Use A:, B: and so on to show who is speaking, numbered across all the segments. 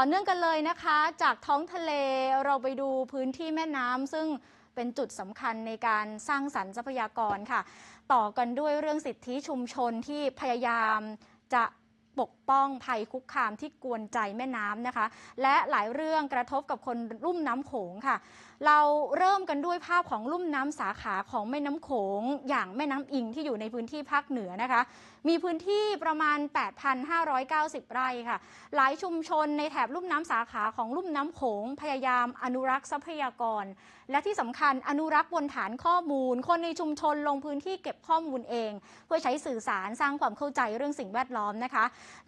A: ต่อเนื่องกันเลยนะคะ จากท้องทะเลเราไปดูพื้นที่แม่น้ำซึ่งเป็นจุดสำคัญในการสร้างสรรค์ทรัพยากรค่ะ ต่อกันด้วยเรื่องสิทธิชุมชนที่พยายามจะ ปกป้องภัยคุกคามที่กวนใจแม่น้ำนะคะ และหลายเรื่องกระทบกับคนลุ่มน้ำโขงค่ะ เราเริ่มกันด้วยภาพของลุ่มน้ำสาขาของแม่น้ำโขง อย่างแม่น้ำอิงที่อยู่ในพื้นที่ภาคเหนือนะคะ มีพื้นที่ประมาณ 8,590 ไร่ค่ะ หลายชุมชนในแถบลุ่มน้ำสาขาของลุ่มน้ำโขงพยายามอนุรักษ์ทรัพยากร และที่สำคัญอนุรักษ์บนฐานข้อมูล คนในชุมชนลงพื้นที่เก็บข้อมูลเอง เพื่อใช้สื่อสารสร้างความเข้าใจเรื่องสิ่งแวดล้อมนะคะ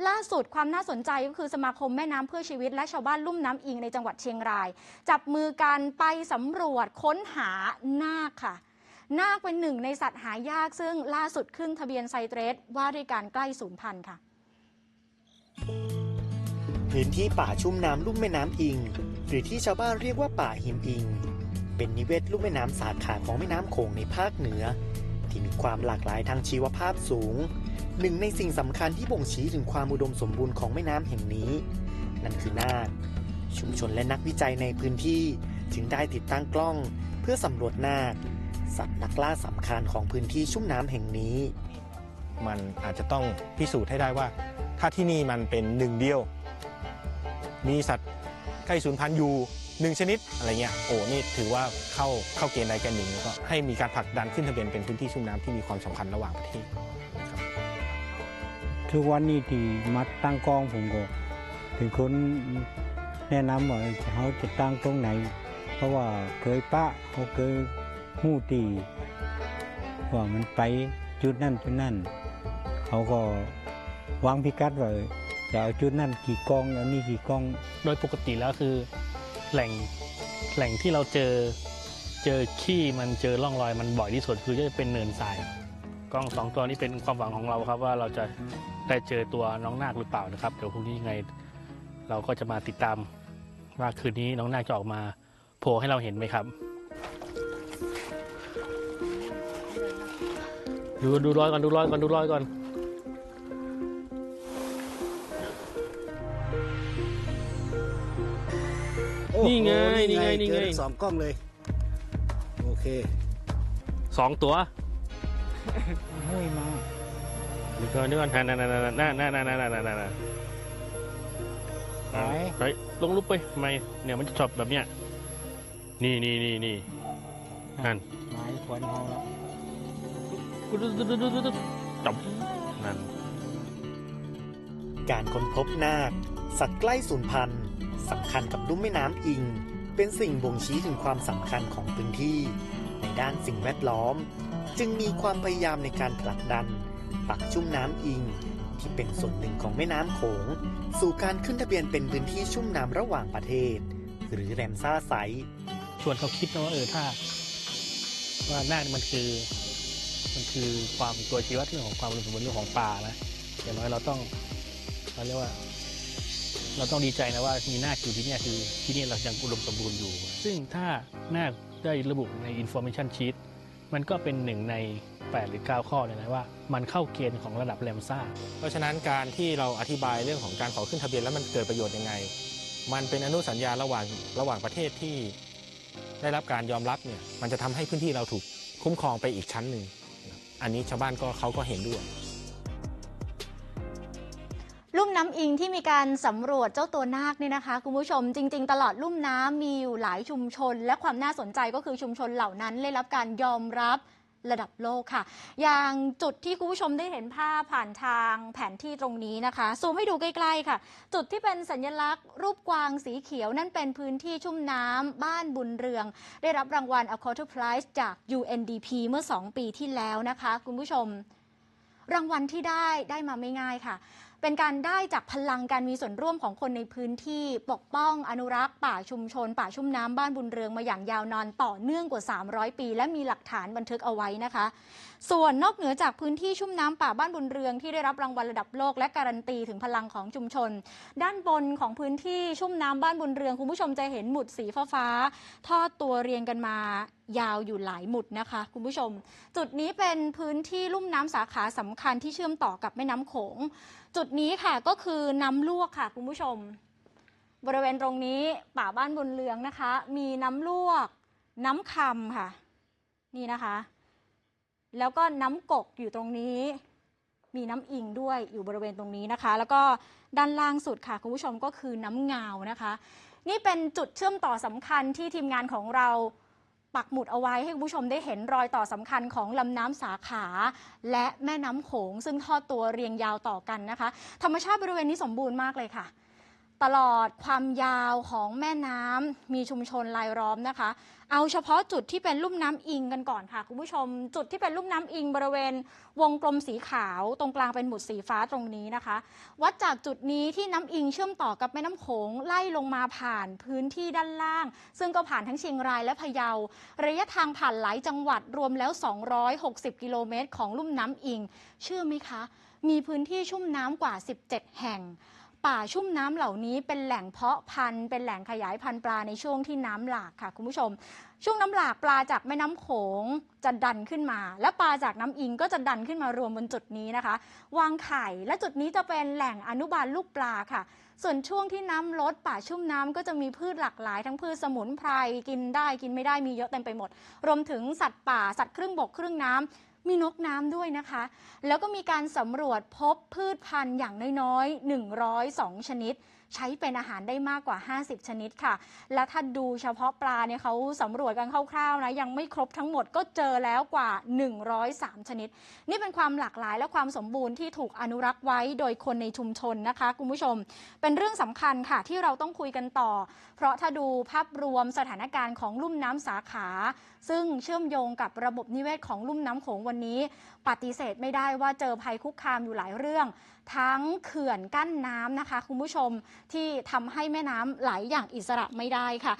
A: ล่าสุดความน่าสนใจก็คือสมาคมแม่น้ำเพื่อชีวิต และชาวบ้านลุ่มน้ำอิงในจังหวัดเชียงราย จับมือกันไปสำรวจค้นหานาคค่ะนาคเป็นหนึ่งในสัตว์หายากซึ่งล่าสุดขึ้นทะเบียนไซเตรสว่าด้วยการใกล้สูญพันธุ์ค่ะ
B: พื้นที่ป่าชุ่มน้ำลุ่มแม่น้ำอิง หรือที่ชาวบ้านเรียกว่าป่าหิมอิง เป็นนิเวศลุ่มแม่น้ำสาขาของแม่น้ำโขงในภาคเหนือ ที่มีความหลากหลายทางชีวภาพสูง หนึ่งในสิ่งสำคัญที่บ่งชี้ถึงความอุดมสมบูรณ์ของแม่น้ำแห่งนี้ นั่นคือนาคชุมชนและนักวิจัยในพื้นที่จึงได้ติดตั้งกล้องเพื่อสำรวจนาค สัตว์นักล่าสำคัญของพื้นที่ชุ่มน้ำแห่งนี้
C: มันอาจจะต้องพิสูจน์ให้ได้ว่า ถ้าที่นี่มันเป็นหนึ่งเดียว มีสัตว์ใกล้สูญพันธุ์อยู่หนึ่งชนิดอะไรเงี้ยโอ้นี่ถือว่าเข้าเข้าเกณฑ์ใดเกณฑ์หนึ่งก็ให้มีการผลักดันขึ้นทะเบียนเป็นพื้นที่ชุ่มน้ำที่มีความสำคัญระหว่างประเทศ
D: ทุกวันนี้ที่มัดตั้งกล้องผมก็เป็นคนแนะนำว่าเขาจะตั้งตรงไหน เพราะว่าเคยปะเขาเคยหู้ตีว่ามันไปจุดนั่นจุดนั่นเขาก็วางพิกัดว่าจะเอาจุดนั่นกี่กองเอานี่กี่กอง
E: โดยปกติแล้วคือแหล่งแหล่งที่เราเจอเจอขี้มันเจอร่องรอยมันบ่อยที่สุดคือจะเป็นเนินทรายกล้องสองตัวนี้เป็นความหวังของเราครับว่าเราจะ ได้เจอตัวน้องนาคหรือเปล่านะครับ เดี๋ยวพรุ่งนี้ยังไง เราก็จะมาติดตามว่าคืนนี้น้องนาคจะออกมาโผล่ให้เราเห็นไหมครับ ดูดูรอยก่อนดูรอยก่อนดูรอยก่อน
F: โอ้โห
E: นี่ไงนี่ไงนี่ไง
F: เจอทั้สองกล้องเลย โอเค
E: สองตัว
D: ห้วยมา
E: นี่ก่อนนี่ก่อนนั่นนั่นนั่นนั่นนั่นนั่นนั่นนั่นนั่น
D: ไหน
E: ไปลงรูปไปทำไมเนี่ยมันจะชอบแบบเนี้ยนี่นี่นี่นี่นั่น
D: ไม้ควนเขาแล้ว
E: ดูดูดูดูดูดูจับนั่น
B: การค้นพบนาคสัตว์ใกล้สูญพันธุ์สำคัญกับลุ่มแม่น้ำอิง เป็นสิ่งบ่งชี้ถึงความสำคัญของพื้นที่ ในด้านสิ่งแวดล้อม จึงมีความพยายามในการผลักดัน ปักชุ่มน้ำอิง ที่เป็นส่วนหนึ่งของแม่น้ำโขง สู่การขึ้นทะเบียนเป็นพื้นที่ชุ่มน้ำระหว่างประเทศ หรือแรมซ่าไซ
E: ชวนเขาคิดนะว่าเออถ้า ว่านามันคือ มันคือความตัวชี้วัดเรื่องของความอุดมสมบูรณ์เรื่องของป่านะอย่างน้อยเราต้องเราเรียกว่าเราต้องดีใจนะว่ามีนาอยู่ที่นี่คือที่นี่เรายังอุดมสมบูรณ์อยู่ ซึ่งถ้านาได้ระบุใน information sheet มันก็เป็นหนึ่งใน 8 หรือ 9 ข้อเลยนะว่า มันเข้าเกณฑ์ของระดับแรมซ่า
C: เพราะฉะนั้นการที่เราอธิบายเรื่องของการขอขึ้นทะเบียนแล้วมันเกิดประโยชน์ยังไง มันเป็นอนุสัญญาระหว่างระหว่างประเทศที่ได้รับการยอมรับเนี่ยมันจะทำให้พื้นที่เราถูกคุ้มครองไปอีกชั้นหนึ่งอันนี้ชาวบ้านก็เขาก็เห็นด้วย
A: ลุ่มน้ำอิงที่มีการสำรวจเจ้าตัวนาคเนี่ยนะคะ คุณผู้ชมจริง ๆ ตลอดลุ่มน้ำมีอยู่หลายชุมชน และความน่าสนใจก็คือชุมชนเหล่านั้นได้รับการยอมรับระดับโลกค่ะ อย่างจุดที่คุณผู้ชมได้เห็นภาพผ่านทางแผนที่ตรงนี้นะคะซูมให้ดูใกล้ๆค่ะ จุดที่เป็นสัญลักษณ์ รูปกวางสีเขียว นั่นเป็นพื้นที่ชุ่มน้ำบ้านบุญเรือง ได้รับรางวัล a q u a t e r Prize จาก UNDP เมื่อ 2 ปีที่แล้วนะคะ คุณผู้ชม รางวัลที่ได้ได้มาไม่ง่ายค่ะ เป็นการได้จากพลังการมีส่วนร่วมของคนในพื้นที่ปกป้องอนุรักษ์ ป่าชุมชน ป่าชุ่มน้ำบ้านบุญเรืองมาอย่างยาวนานต่อเนื่องกว่า 300 ปี และมีหลักฐานบันทึกเอาไว้นะคะ ส่วนนอกเหนือจากพื้นที่ชุ่มน้ำป่าบ้านบุญเรืองที่ได้รับรางวัลระดับโลกและการันตีถึงพลังของชุมชน ด้านบนของพื้นที่ชุ่มน้ำบ้านบุญเรืองคุณผู้ชมจะเห็นหมุดสีฟ้าๆทอดตัวเรียงกันมา ยาวอยู่หลายหมุดนะคะ คุณผู้ชม จุดนี้เป็นพื้นที่ลุ่มน้ำสาขาสำคัญที่เชื่อมต่อกับแม่น้ำโขง จุดนี้ค่ะก็คือน้ำลวกค่ะ คุณผู้ชม บริเวณตรงนี้ป่าบ้านบนเรืองนะคะ มีน้ำลวก น้ำคำค่ะ นี่นะคะ แล้วก็น้ำกกอยู่ตรงนี้มีน้ำอิงด้วยอยู่บริเวณตรงนี้นะคะ แล้วก็ด้านล่างสุดค่ะ คุณผู้ชมก็คือน้ำเงานะคะ นี่เป็นจุดเชื่อมต่อสำคัญที่ทีมงานของเรา ปักหมุดเอาไว้ให้คุณผู้ชมได้เห็นรอยต่อสำคัญของลำน้ำสาขา และแม่น้ำโขงซึ่งทอดตัวเรียงยาวต่อกันนะคะ ธรรมชาติบริเวณนี้สมบูรณ์มากเลยค่ะ ตลอดความยาวของแม่น้ำมีชุมชนรายล้อมนะคะ เอาเฉพาะจุดที่เป็นลุ่มน้ำอิงกันก่อนค่ะคุณผู้ชม จุดที่เป็นลุ่มน้ำอิงบริเวณ วงกลมสีขาวตรงกลางเป็นหมุดสีฟ้าตรงนี้นะคะ วัดจากจุดนี้ที่น้ำอิงเชื่อมต่อกับแม่น้ำโขงไล่ลงมาผ่านพื้นที่ด้านล่าง ซึ่งก็ผ่านทั้งเชียงรายและพะเยา ระยะทางผ่านหลายจังหวัดรวมแล้ว 260 กิโลเมตร ของลุ่มน้ำอิงเชื่อไหมคะ มีพื้นที่ชุ่มน้ำกว่า 17 แห่ง ป่าชุ่มน้ำเหล่านี้เป็นแหล่งเพาะพันธุ์เป็นแหล่งขยายพันธุ์ปลาในช่วงที่น้ำหลากค่ะคุณผู้ชม ช่วงน้ำหลากปลาจากแม่น้ำโขงจะดันขึ้นมา และปลาจากน้ำอิงก็จะดันขึ้นมารวมบนจุดนี้นะคะ วางไข่และจุดนี้จะเป็นแหล่งอนุบาลลูกปลาค่ะ ส่วนช่วงที่น้ำลดป่าชุ่มน้ำก็จะมีพืชหลากหลายทั้งพืชสมุนไพรกินได้กินไม่ได้มีเยอะเต็มไปหมด รวมถึงสัตว์ป่าสัตว์ครึ่งบกครึ่งน้ำ มีนกน้ำด้วยนะคะ แล้วก็มีการสำรวจพบพืชพันธุ์อย่างน้อยๆ 102 ชนิด ใช้เป็นอาหารได้มากกว่า 50 ชนิดค่ะ และถ้าดูเฉพาะปลาเนี่ยเขาสำรวจกันคร่าวๆนะยังไม่ครบทั้งหมดก็เจอแล้วกว่า 103 ชนิด นี่เป็นความหลากหลายและความสมบูรณ์ที่ถูกอนุรักษ์ไว้โดยคนในชุมชนนะคะคุณผู้ชม เป็นเรื่องสำคัญค่ะที่เราต้องคุยกันต่อ เพราะถ้าดูภาพรวมสถานการณ์ของลุ่มน้ำสาขา ซึ่งเชื่อมโยงกับระบบนิเวศของลุ่มน้ำโขงวันนี้ ปฏิเสธไม่ได้ว่าเจอภัยคุกคามอยู่หลายเรื่อง ทั้งเขื่อนกั้นน้ำนะคะ คุณผู้ชมที่ทำให้แม่น้ำไหลอย่างอิสระไม่ได้ค่ะ